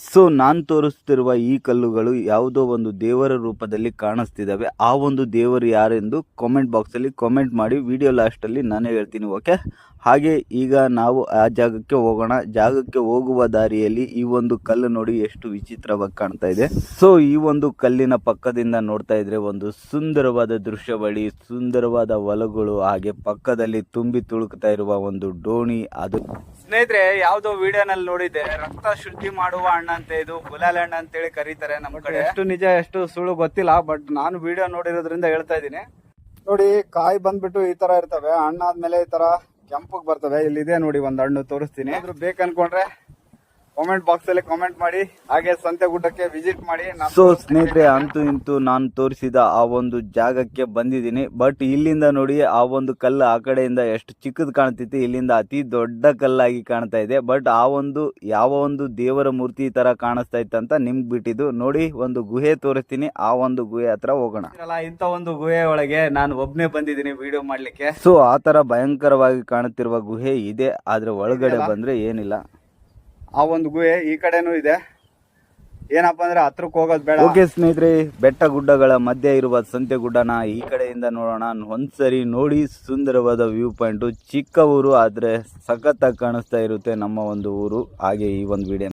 So ನಾನು ತೋರಿಸ್ತಿರುವ ಈ ಕಲ್ಲುಗಳು ಯಾವುದೋ ಒಂದು ದೇವರ ರೂಪದಲ್ಲಿ ಕಾಣಿಸ್ತಿದ್ದಾವೆ ಆ ಒಂದು ದೇವರು ಯಾರೆಂದು ಕಾಮೆಂಟ್ ಬಾಕ್ಸಲ್ಲಿ ಕಾಮೆಂಟ್ ಮಾಡಿ ವಿಡಿಯೋ ಲಾಸ್ಟಲ್ಲಿ ನಾನೇ ಹೇಳ್ತೀನಿ ಓಕೆ ಹಾಗೆ ಈಗ ನಾವು ಆ ಜಾಗಕ್ಕೆ ಹೋಗೋಣ. ಜಾಗಕ್ಕೆ ಹೋಗುವ ದಾರಿಯಲ್ಲಿ ಈ ಒಂದು ಕಲ್ಲು ನೋಡಿ ಎಷ್ಟು ವಿಚಿತ್ರವಾಗಿ ಕಾಣ್ತಾ ಇದೆ. ಸೊ ಈ ಒಂದು ಕಲ್ಲಿನ ಪಕ್ಕದಿಂದ ನೋಡ್ತಾ ಇದ್ರೆ ಒಂದು ಸುಂದರವಾದ ದೃಶ್ಯವಳಿ ಸುಂದರವಾದ ಹೊಲಗಳು, ಹಾಗೆ ಪಕ್ಕದಲ್ಲಿ ತುಂಬಿ ತುಳುಕ್ತಾ ಇರುವ ಒಂದು ಡೋಣಿ ಅದು ಸ್ನೇಹಿತರೆ, ಯಾವುದೋ ವಿಡಿಯೋನಲ್ಲಿ ನೋಡಿದ್ದೆ. ರಕ್ತ ಶುದ್ಧಿ ಮಾಡುವ ಹಣ್ಣು ಅಂತ ಇದು ಗುಲಾಲ್ ಹಣ್ಣು ಅಂತೇಳಿ ಕರೀತಾರೆ ನಮ್ಮ ಕಡೆ. ಎಷ್ಟು ನಿಜ ಎಷ್ಟು ಸುಳ್ಳು ಗೊತ್ತಿಲ್ಲ ಬಟ್ ನಾನು ವಿಡಿಯೋ ನೋಡಿರೋದ್ರಿಂದ ಹೇಳ್ತಾ ಇದ್ದೀನಿ. ನೋಡಿ ಕಾಯಿ ಬಂದ್ಬಿಟ್ಟು ಈ ತರ ಇರ್ತವೆ ಹಣ್ಣಾದ್ಮೇಲೆ ಈ ತರ ಕೆಂಪಗ್ ಬರ್ತವೆ. ಇಲ್ಲಿದೆ ನೋಡಿ ಒಂದ್ ಹಣ್ಣು ತೋರಿಸ್ತೀನಿ. ಬೇಕನ್ಕೊಂಡ್ರೆ ಕಾಮೆಂಟ್ ಬಾಕ್ಸ್ ಅಲ್ಲಿ ಕಾಮೆಂಟ್ ಮಾಡಿ ಹಾಗೆ ಸಂತೆ ಗುಡ್ಡಕ್ಕೆ ವಿಸಿಟ್ ಮಾಡಿ. ಸೊ ಸ್ನೇಹಿತರೆ ಅಂತೂ ಇಂತೂ ನಾನು ತೋರಿಸಿದ ಆ ಒಂದು ಜಾಗಕ್ಕೆ ಬಂದಿದ್ದೀನಿ. ಬಟ್ ಇಲ್ಲಿಂದ ನೋಡಿ ಆ ಒಂದು ಕಲ್ಲು ಆ ಕಡೆಯಿಂದ ಎಷ್ಟು ಚಿಕ್ಕದ್ ಕಾಣ್ತಿತ್ತು. ಇಲ್ಲಿಂದ ಅತಿ ದೊಡ್ಡ ಕಲ್ಲಾಗಿ ಕಾಣ್ತಾ ಇದೆ. ಬಟ್ ಆ ಒಂದು ಯಾವ ಒಂದು ದೇವರ ಮೂರ್ತಿ ತರ ಕಾಣಿಸ್ತಾ ಇತ್ತಂತ ನಿಮ್ಗೆ ಬಿಟ್ಟಿದ್ದು. ನೋಡಿ ಒಂದು ಗುಹೆ ತೋರಿಸ್ತೀನಿ. ಆ ಒಂದು ಗುಹೆ ಹತ್ರ ಹೋಗೋಣ. ಅಲ್ಲ ಇಂತ ಒಂದು ಗುಹೆ ಒಳಗೆ ನಾನು ಒಬ್ನೇ ಬಂದಿದ್ದೀನಿ ವಿಡಿಯೋ ಮಾಡ್ಲಿಕ್ಕೆ. ಸೊ ಆ ತರ ಭಯಂಕರವಾಗಿ ಕಾಣುತ್ತಿರುವ ಗುಹೆ ಇದೆ. ಆದ್ರೆ ಒಳಗಡೆ ಬಂದ್ರೆ ಏನಿಲ್ಲ. ಆ ಒಂದು ಗುಹೆ ಈ ಕಡೆನೂ ಇದೆ. ಏನಪ್ಪ ಅಂದ್ರೆ ಹತ್ರಕ್ಕೆ ಹೋಗೋದು ಬೇಡ. ಓಕೆ ಸ್ನೇಹಿತರೆ, ಬೆಟ್ಟ ಗುಡ್ಡಗಳ ಮಧ್ಯೆ ಇರುವ ಸಂತೆ ಗುಡ್ಡನ ಈ ಕಡೆಯಿಂದ ನೋಡೋಣ. ಒಂದ್ಸರಿ ನೋಡಿ, ಸುಂದರವಾದ ವ್ಯೂ ಪಾಯಿಂಟು. ಚಿಕ್ಕ ಊರು ಆದ್ರೆ ಸಖತ್ತಾಗಿ ಕಾಣಿಸ್ತಾ ಇರುತ್ತೆ ನಮ್ಮ ಒಂದು ಊರು. ಹಾಗೆ ಈ ಒಂದು ವಿಡಿಯೋ